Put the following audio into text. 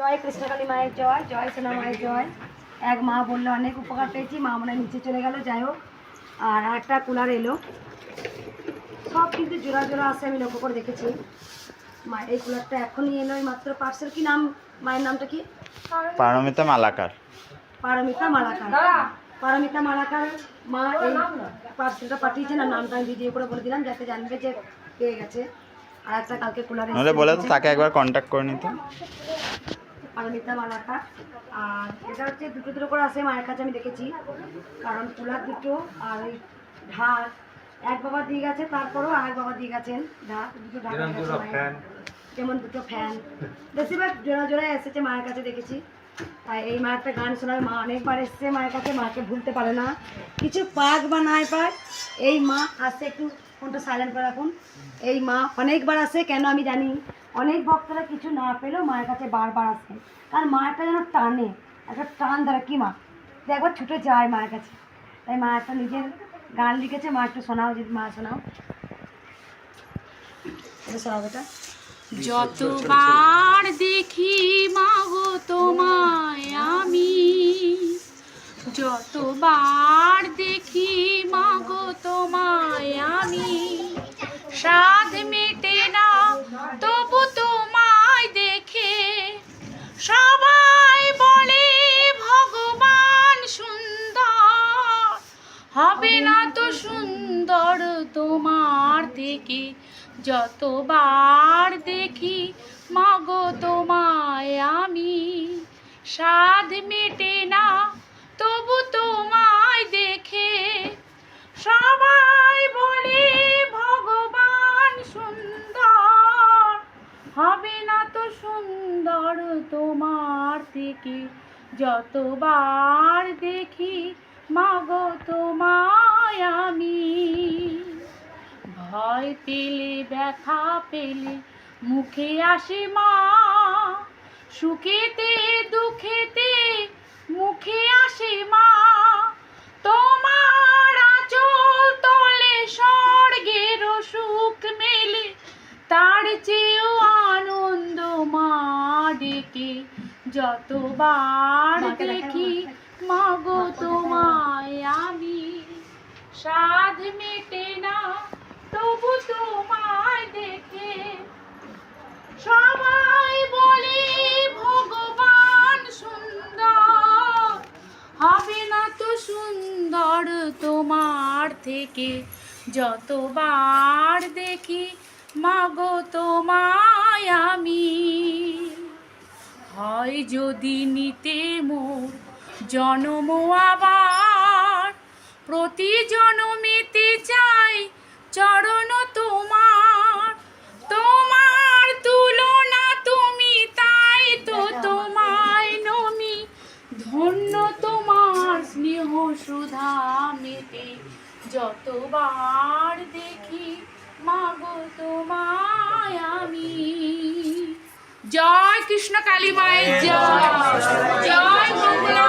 জয় কৃষ্ণকালী মায়ের জয় জয় সোনা মায়ের জয়। এক মা বলল অনেক উপকার পেয়েছি মা মনে হয় নিচে চলে গেল যাই হোক। আর একটা কুলার এলো। সব কিন্তু জোড়া জোড়া আছে আমি লক্ষ্য করে দেখেছি। মা এই কুলারটা এখনই এলো এই মাত্র পার্সেল কি নাম? মায়ের নামটা কি? পারমিতা মালাকার। পারমিতা মালাকার। পারমিতা মালাকার মা এই পার্সেলটা পাঠিয়েছেন আর নামটা আমি ভিডিও করে বলে দিলাম যাতে জানবে যে পেয়ে গেছে। আর একটা কালকে কুলার বলে তো তাকে একবার কন্ট্যাক্ট করে নিতে। পারমিতা মালাকা আর এটা হচ্ছে দুটো দুটো করে আছে মায়ের কাছে আমি দেখেছি। কারণ কুলার দুটো আর ওই ঢাক এক বাবা দিয়ে গেছে তারপরেও আর এক বাবা দিয়ে গেছেন। ঢাক দুটো ঢাক। যেমন দুটো ফ্যান বেশিরভাগ জোড়া জোড়ায় এসেছে মায়ের কাছে দেখেছি। তাই এই মায়ের একটা গান শোনায় মা অনেকবার এসেছে মায়ের কাছে মাকে ভুলতে পারে না। কিছু পাক বা নাই পাক এই মা আসছে একটু ফোনটা সাইলেন্ট করে রাখুন। এই মা অনেকবার আসে কেন আমি জানি। অনেক ভক্তরা কিছু না পেলেও মায়ের কাছে বারবার আসে। কারণ মায়েরটা যেন টানে, একটা টান ধরে, কি মা যে একবার ছুটে যায় মায়ের কাছে। তাই মা একটা নিজের গান লিখেছে, মা, একটু শোনাও যদি, মা, শোনাও। যতবার দেখি মাগো তোমায় আমি, যতবার দেখি মাগো তোমায় আমি স্বাদ হবে না তো সুন্দর তোমার থেকে। যতবার দেখি, মাগো তোমায় আমি, স্বাদ মেটে না, তবু তোমায় দেখে। সবাই বলে, ভগবান সুন্দর। হবে না তো সুন্দর তোমার থেকে। যতবার ভয় পেলে ব্যথা পেলে মুখে আসে মা। সুখেতে দুঃখেতে মুখে আসে মা। তোমার আঁচল তলে স্বর্গের সুখ মেলে তার চেয়েও আনন্দ মা ডেকে। যতবার দেখি মাগো তোমায় আমি সাধ মেটে থেকে যতবার দেখি, মাগো তোমায় আমি। হয় যদি নিতে মোর জনম আবার প্রতি জনমেতে চাই চরণ তোমার। তোমার তুলনা তুমি, তাই তো তোমায় নমি। ধন্য তোমার স্নেহ সুধা মেতে যতবার দেখি মাগো তোমায় আমি। জয় কৃষ্ণ কালী মায়ের জয়। জয় মঙ্গলা